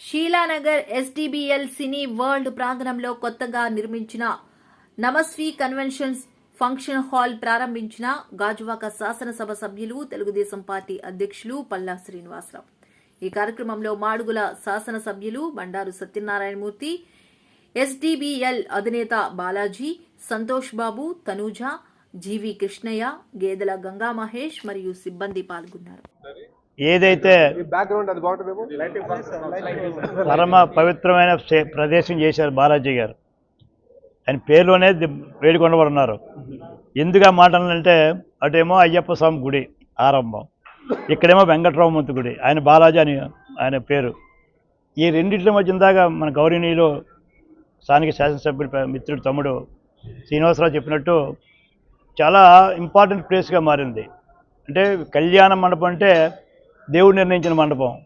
షీలానగర్ ఎస్డిబిఎల్ సినీ world ప్రాంగణంలో కొత్తగా నిర్మించిన నమస్వి కన్వెన్షన్స్ ఫంక్షన్ హాల్ ప్రారంభించిన గాజువాక శాసనసభ సభ్యులు తెలుగుదేశం పార్టీ అధ్యక్షులు పల్లా శ్రీనివాసరావు. ఈ కార్యక్రమంలో మాడుగుల శాసనసభ్యులు బండారు సత్యనారాయణమూర్తి ఎస్డిబిఎల్ అధినేత బాలాజీ సంతోష్ బాబు తనూజ జీవి కృష్ణయ్య గేదెల గంగా మహేష్ మరియు సిబ్బంది పాల్గొన్నారు. ఏదైతే పరమ పవిత్రమైన ప్రదేశం చేశారు బాలాజీ గారు. ఆయన పేరులోనే వేడుకొండవాడు ఉన్నారు. ఎందుకు ఆ మాట అంటే అటేమో అయ్యప్ప స్వామి గుడి ఆరంభం ఇక్కడేమో వెంకట్రామమూర్తి గుడి ఆయన బాలాజీ అని ఆయన పేరు. ఈ రెండింటి మధ్య ఇందాక మన గౌరీనీయులు స్థానిక శాసనసభ్యుడు మిత్రుడు తమ్ముడు శ్రీనివాసరావు చెప్పినట్టు చాలా ఇంపార్టెంట్ ప్లేస్గా మారింది. అంటే కళ్యాణ మండపం అంటే దేవుడు నిర్ణయించిన మండపం.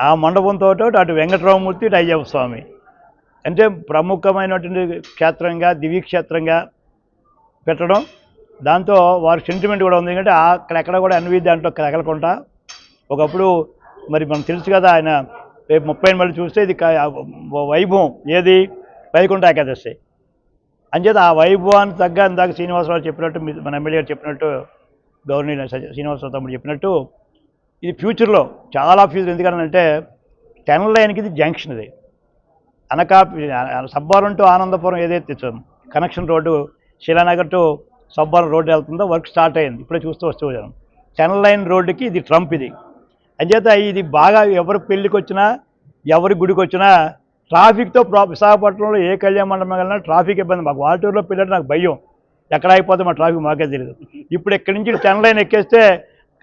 ఆ మండపంతో అటు వెంకటరామమూర్తి ఇటు అయ్యప్ప స్వామి. అంటే ప్రముఖమైనటువంటి క్షేత్రంగా దివ్యక్షేత్రంగా పెట్టడం. దాంతో వారి సెంటిమెంట్ కూడా ఉంది. ఎందుకంటే ఆ- అక్కడెక్కడ కూడా అన్వి దాంట్లో కదలకుండా ఒకప్పుడు మరి మనం తెలుసు కదా ఆయన రేపు ముప్పై మళ్ళీ చూస్తే ఇది వైభవం. ఏది? వైకుంఠ ఏకాదశి. అంచేత ఆ వైభవానికి తగ్గ ఇందాక శ్రీనివాసరావు చెప్పినట్టు మీ- మన ఎమ్మెల్యే చెప్పినట్టు గవర్నర్ శ్రీనివాసరావు తమ్ముడు చెప్పినట్టు ఇది ఫ్యూచర్లో చాలా ఫ్యూచర్ ఎందుకంటే టెన్ లైన్కి ఇది జంక్షన్ ఇది. అనకాపి సబ్బారం టు ఆనందపురం ఏదైతే connection road Shilanagar to Sabbaram road వెళ్తుందో వర్క్ స్టార్ట్ అయింది. ఇప్పుడే చూస్తూ వస్తూ వచ్చాను. టెన్ లైన్ రోడ్డుకి ఇది ట్రంప్ ఇది. అంచేత ఇది బాగా ఎవరి పెళ్ళికి వచ్చినా ఎవరి గుడికి వచ్చినా ట్రాఫిక్తో ప్రా విశాఖపట్నంలో ఏ కళ్యాణ మండపం వెళ్ళినా ట్రాఫిక్ ఇబ్బంది. మాకు వాటూరులో పిల్లలు నాకు భయం. ఎక్కడ అయిపోతే మా ట్రాఫిక్ మాకే తెలియదు ఇప్పుడు ఇక్కడి నుంచి టెన్ లైన్ ఎక్కేస్తే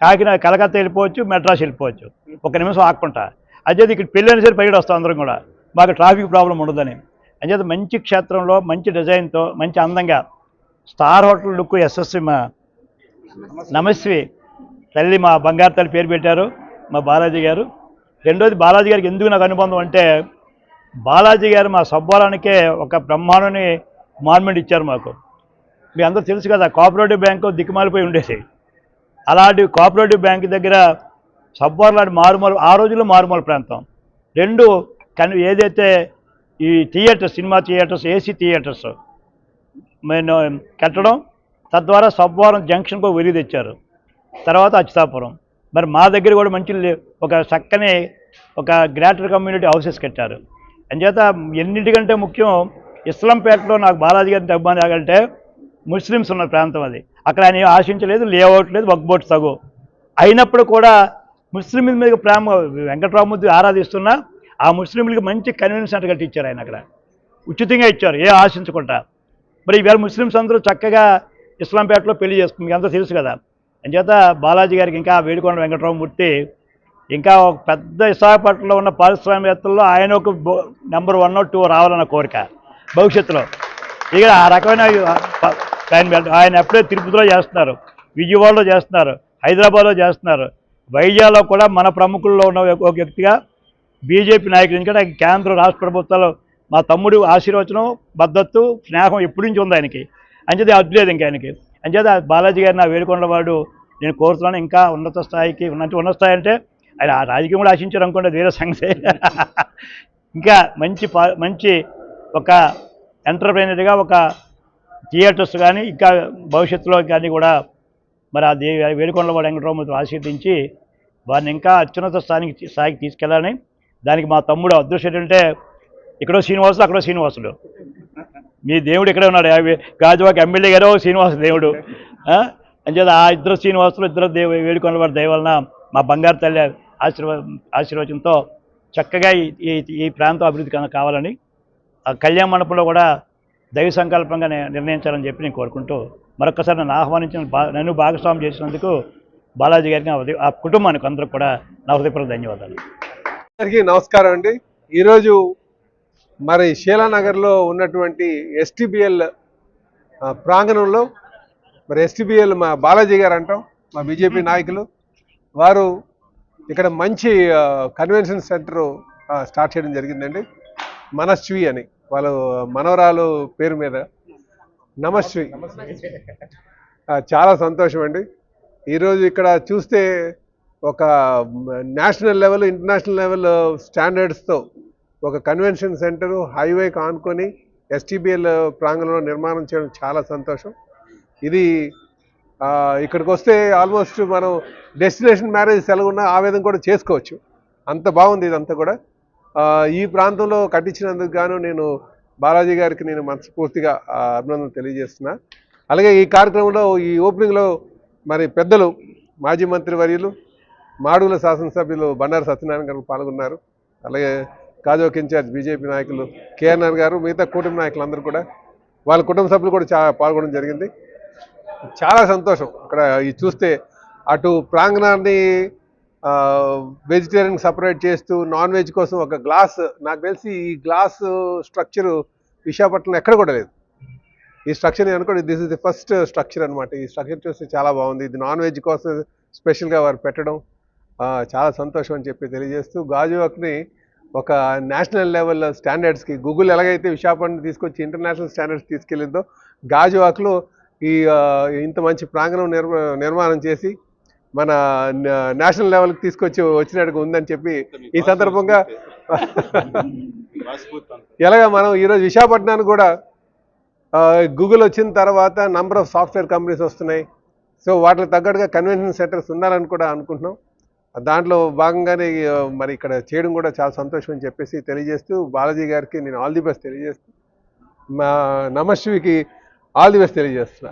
కాకినాడ కలకత్తా వెళ్ళిపోవచ్చు మెడ్రాస్ వెళ్ళిపోవచ్చు. ఒక నిమిషం ఆక్కుంటా అదే ఇక్కడ పెళ్ళి సరే బయట వస్తాం అందరం కూడా. మాకు ట్రాఫిక్ ప్రాబ్లం ఉండదని. అంచేత మంచి క్షేత్రంలో మంచి డిజైన్తో మంచి అందంగా స్టార్ హోటల్ లుక్ ఎస్ఎస్వి మా నమస్వి తల్లి మా బంగారు తల్లి పేరు పెట్టారు మా బాలాజీ గారు. రెండోది బాలాజీ గారికి ఎందుకు నాకు అనుబంధం అంటే బాలాజీ గారు మా సబ్బారానికే ఒక బ్రహ్మాండని మార్మెంట్ ఇచ్చారు మాకు. మీ అందరూ తెలుసు కదా కోఆపరేటివ్ బ్యాంకు దిక్కుమాలిపోయి ఉండేది. అలాంటి కోఆపరేటివ్ బ్యాంక్ దగ్గర సబ్బార్ లాంటి మారుమూల ఆ రోజుల్లో మారుమూల ప్రాంతం. రెండు కానీ ఏదైతే ఈ theatres cinema theatres AC theatres నేను కట్టడం తద్వారా సబ్వారం జంక్షన్కు వెలి వెలుగు తెచ్చారు. తర్వాత అచ్యుతాపురం. మరి మా దగ్గర కూడా మంచి లే- ఒక చక్కని ఒక గ్రేటర్ కమ్యూనిటీ హౌసెస్ కట్టారు. అంచేత ఎన్నింటికంటే ముఖ్యం ఇస్లాంపేటలో నాకు బాలాజీ గారిని అభిమాని అంటే ముస్లిమ్స్ ఉన్న ప్రాంతం అది. అక్కడ ఆయన ఆశించలేదు లేఅవుట్ లేదు వక్బోట్ సగు. అయినప్పుడు కూడా ముస్లింల మీద ప్రేమ వెంకటరామూర్తి ఆరాధిస్తున్నా ఆ ముస్లింలకి మంచి కన్వీనియన్స్ సెంటర్ కట్టించారు ఆయన అక్కడ. ఉచితంగా ఇచ్చారు ఏ ఆశించకుండా. మరి ఈవేళ ముస్లిమ్స్ అందరూ చక్కగా ఇస్లాంపేటలో పెళ్ళి చేసుకుని మీకు అంతా తెలుసు కదా. అంచేత బాలాజీ గారికి ఇంకా వేడుకొండ వెంకటరామమూర్తి ఇంకా ఒక పెద్ద విశాఖపట్నంలో ఉన్న పారిశ్రామికవేత్తల్లో ఆయన ఒక నెంబర్ వన్ టూ రావాలన్న కోరిక భవిష్యత్తులో. ఇక ఆ రకమైన ఆయన ఆయన ఎప్పుడే తిరుపతిలో చేస్తున్నారు విజయవాడలో చేస్తున్నారు హైదరాబాద్లో చేస్తున్నారు. వైజాగ్లో కూడా మన ప్రముఖుల్లో ఉన్న ఒక వ్యక్తిగా బీజేపీ నాయకులు ఎందుకంటే ఆయన కేంద్ర రాష్ట్ర ప్రభుత్వాలు మా తమ్ముడు ఆశీర్వచనం మద్దతు స్నేహం ఎప్పటి నుంచి ఉంది ఆయనకి? అంచేది అడ్లేదు ఇంకా ఆయనకి. అంచేది బాలాజీ గారిని నా వేడుకొండవాడు నేను కోరుతున్నాను. ఇంకా ఉన్నత స్థాయికి ఉన్నట్టు ఉన్నత స్థాయి అంటే ఆయన ఆ రాజకీయం కూడా ఆశించారు అనుకోండి వేరే సంగతి. ఇంకా మంచి మంచి ఒక ఎంటర్ప్రైనర్గా ఒక థియేటర్స్ కానీ ఇంకా భవిష్యత్తులో కానీ కూడా మరి ఆ దే వేడుకొండవాడు వెంకటరామూర్తి ఆశీర్దించి వారిని ఇంకా అత్యున్నత స్థాయికి స్థాయికి తీసుకెళ్ళాలని దానికి మా తమ్ముడు అదృష్టం ఏంటంటే ఇక్కడో శ్రీనివాసులు అక్కడో శ్రీనివాసులు. మీ దేవుడు ఇక్కడే ఉన్నాడు. గాజువాకి గాజువాక ఎమ్మెల్యే గారు శ్రీనివాస దేవుడు. ఆ? అంచేత ఆ ఇద్దరు శ్రీనివాసులు ఇద్దరు దేవు వేడుకొండ వారి దయ మా బంగారు తల్లి ఆశీర్వ ఆశీర్వచనంతో చక్కగా ఈ ఈ- ప్రాంతం అభివృద్ధి కావాలని ఆ కళ్యాణ మండపంలో కూడా దైవ సంకల్పంగా నిర్ణయించాలని చెప్పి నేను కోరుకుంటూ మరొకసారి నన్ను ఆహ్వానించిన నన్ను భాగస్వామ్యం చేసినందుకు బాలాజీ గారికి నా ఆ కుటుంబానికి అందరూ కూడా నా హృదయపూర్వక ధన్యవాదాలు. అందరికీ నమస్కారం అండి. ఈరోజు మరి శీలానగర్లో ఉన్నటువంటి ఎస్టీబీఎల్ ప్రాంగణంలో మరి ఎస్టీబీఎల్ మా బాలాజీ గారు అంటాం మా బీజేపీ నాయకులు. వారు ఇక్కడ మంచి కన్వెన్షన్ సెంటర్ స్టార్ట్ చేయడం జరిగిందండి. మనశ్వి అని. వాళ్ళు మనవరాలు పేరు మీద. నమశ్వి. చాలా సంతోషం అండి. ఈరోజు ఇక్కడ చూస్తే ఒక నేషనల్ లెవెల్ ఇంటర్నేషనల్ లెవెల్ స్టాండర్డ్స్తో ఒక కన్వెన్షన్ సెంటర్ హైవేకి ఆనుకొని ఎస్టీబీఎల్ ప్రాంగణంలో నిర్మాణం చేయడం చాలా సంతోషం. ఇది ఇక్కడికి వస్తే ఆల్మోస్ట్ మనం డెస్టినేషన్ మ్యారేజ్ సెలవు ఉన్న ఆ విధంగా కూడా చేసుకోవచ్చు. అంత బాగుంది ఇదంతా కూడా. ఈ ప్రాంతంలో కట్టించినందుకు గాను నేను బాలాజీ గారికి నేను మనస్ఫూర్తిగా అభినందన తెలియజేస్తున్నా. అలాగే ఈ కార్యక్రమంలో ఈ ఓపెనింగ్లో మరి పెద్దలు మాజీ మంత్రి వర్యులు మాడుగుల శాసనసభ్యులు బండారు సత్యనారాయణ గారు పాల్గొన్నారు. అలాగే కాజోక్ ఇన్ఛార్జ్ బీజేపీ నాయకులు కేఎన్ఆర్ గారు మిగతా కూటమి నాయకులందరూ కూడా వాళ్ళ కుటుంబ సభ్యులు కూడా చాలా పాల్గొనడం జరిగింది. చాలా సంతోషం. అక్కడ ఇది చూస్తే అటు ప్రాంగణాన్ని వెజిటేరియన్ సపరేట్ చేస్తూ నాన్ వెజ్ కోసం ఒక గ్లాస్ నాకు తెలిసి ఈ గ్లాస్ స్ట్రక్చర్ విశాఖపట్నం ఎక్కడ కూడా లేదు. ఈ స్ట్రక్చర్ అనుకోండి this is the first structure అనమాట ఈ స్ట్రక్చర్ చూస్తే చాలా బాగుంది. ఇది నాన్ వెజ్ కోసం స్పెషల్గా వారు పెట్టడం చాలా సంతోషం అని చెప్పి తెలియజేస్తూ గాజువాక్ని ఒక నేషనల్ లెవెల్ స్టాండర్డ్స్కి గూగుల్ ఎలాగైతే విశాఖపట్నం తీసుకొచ్చి ఇంటర్నేషనల్ స్టాండర్డ్స్ తీసుకెళ్ళిందో గాజువాక్లో ఈ ఇంత మంచి ప్రాంగణం నిర్మాణం చేసి మన నేషనల్ లెవెల్కి తీసుకొచ్చి వచ్చినట్టుగా ఉందని చెప్పి ఈ సందర్భంగా ఎలాగ మనం ఈరోజు విశాఖపట్నానికి కూడా గూగుల్ వచ్చిన తర్వాత నంబర్ ఆఫ్ సాఫ్ట్వేర్ కంపెనీస్ వస్తున్నాయి. సో వాటికి తగ్గట్టుగా కన్వెన్షన్ సెంటర్స్ ఉండాలని కూడా అనుకుంటున్నాం. దాంట్లో భాగంగానే మరి ఇక్కడ చేయడం కూడా చాలా సంతోషం అని చెప్పేసి తెలియజేస్తూ బాలాజీ గారికి నేను ఆల్ ది బెస్ట్ తెలియజేస్తూ మా నమశ్రీకి ఆల్ ది బెస్ట్ తెలియజేస్తున్నా.